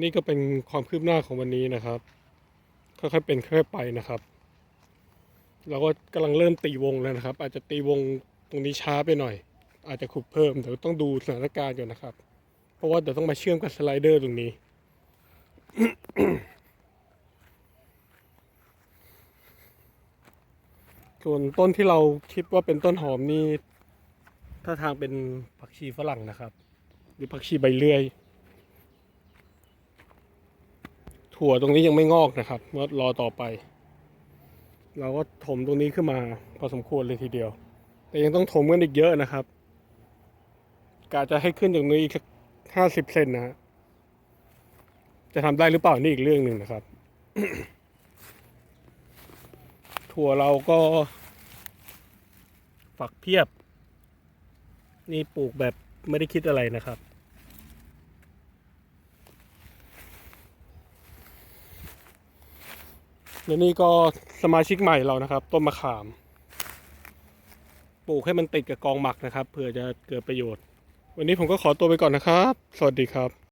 นี่ก็เป็นความคืบหน้าของวันนี้นะครับ ค่อยๆเป็นค่อยๆไปนะครับ เราก็กำลังเริ่มตีวงแล้วนะครับ อาจจะตีวงตรงนี้ช้าไปหน่อย อาจจะขุดเพิ่มเดี๋ยวต้องดูสถานการณ์ก่อนนะครับ เพราะว่าเดี๋ยวต้องมาเชื่อมกับสไลเดอร์ตรงนี้ส่วนต้นที่เราคิดว่าเป็นต้นหอมนี่ถ้าทางเป็นผักชีฝรั่งนะครับ หรือผักชีใบเลื่อย ถั่วตรงนี้ยังไม่งอกนะครับก็รอต่อไป เราก็ถมตรงนี้ขึ้นมาพอสมควรเลยทีเดียว แต่ยังต้องถมกันอีกเยอะนะครับกะจะให้ขึ้นจากนี้อีกห้าสิบเซนนะฮะจะทำได้หรือเปล่านี่อีกเรื่องหนึ่งนะครับ ถั่วเราก็ ฝักเพียบ นี่ปลูกแบบไม่ได้คิดอะไรนะครับ และนี่ก็สมาชิกใหม่เรานะครับ ต้นมะขาม ปลูกให้มันติดกับกองหมักนะครับเผื่อจะเกิดประโยชน์ วันนี้ผมก็ขอตัวไปก่อนนะครับ สวัสดีครับ